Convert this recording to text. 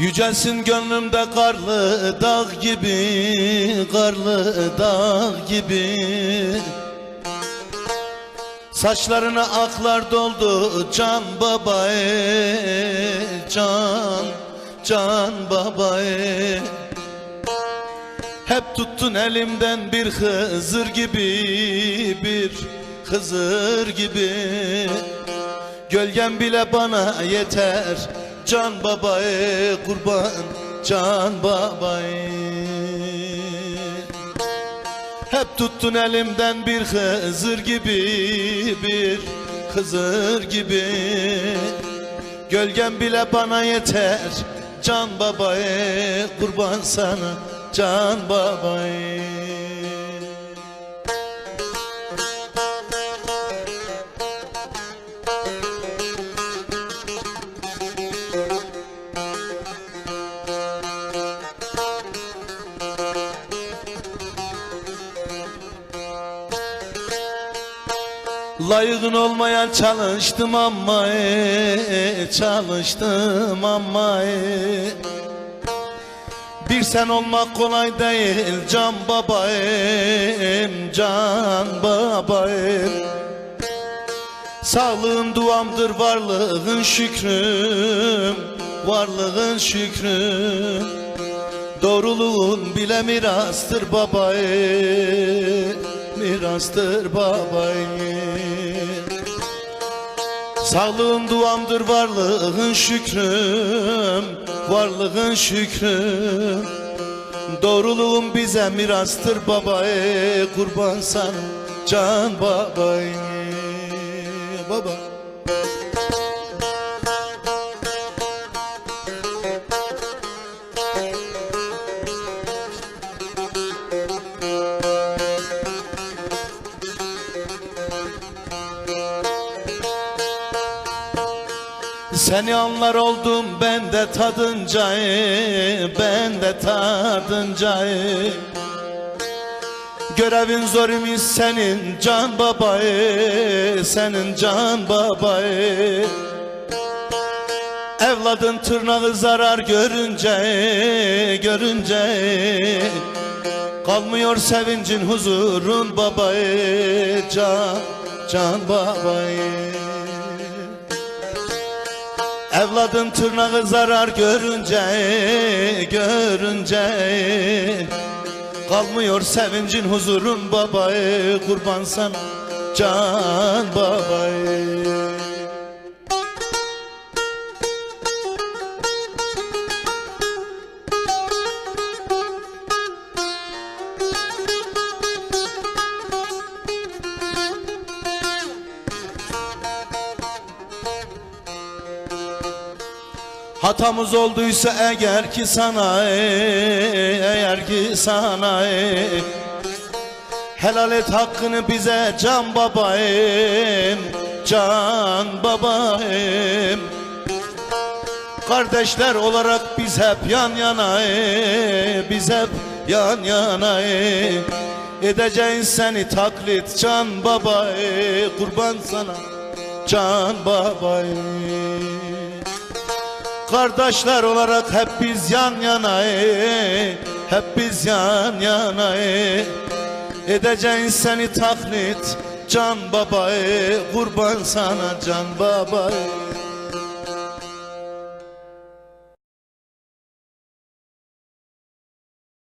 Yücelsin gönlümde karlı dağ gibi, karlı dağ gibi. Saçlarına aklar doldu can babay, can, can babay Hep tuttun elimden bir hızır gibi, bir hızır gibi. Gölgen bile bana yeter Can babay kurban can babay Hep tuttun elimden bir hızır gibi Bir hızır gibi. Gölgen bile bana yeter Can babay kurban sana. Can babay Layığın olmayan çalıştım ama e, çalıştım ama e. Bir sen olmak kolay değil can babayım can babayım. Sağlığın duamdır varlığın şükrüm varlığın şükrüm. Doğruluğun bile mirastır babayım mirastır babayım Sağlığın duamdır varlığın şükrüm Varlığın şükrüm Doğruluğun bize mirastır babay Kurban sana can babay Baba Seni anlar oldum ben de tadınca Ben de tadınca. Görevin zor imiş senin can babay Senin can babay. Evladın tırnağı zarar görünce Görünce. Kalmıyor sevincin huzurun babay Can, can babay Evladın tırnağı zarar görünce Görünce Kalmıyor sevincin huzurun babay Kurban sana can babay Hatamız olduysa eğer ki sana eğer ki sana. Helal et hakkını bize can babayım Can babayım. Kardeşler olarak biz hep yan yana Biz hep yan yana ey. Edeceğiz seni taklit can babay Kurban sana can babay Kardeşler olarak hep biz yan yana ey, Hep biz yan yana ey. Edeceğiz seni taklit Can babay Kurban sana can babay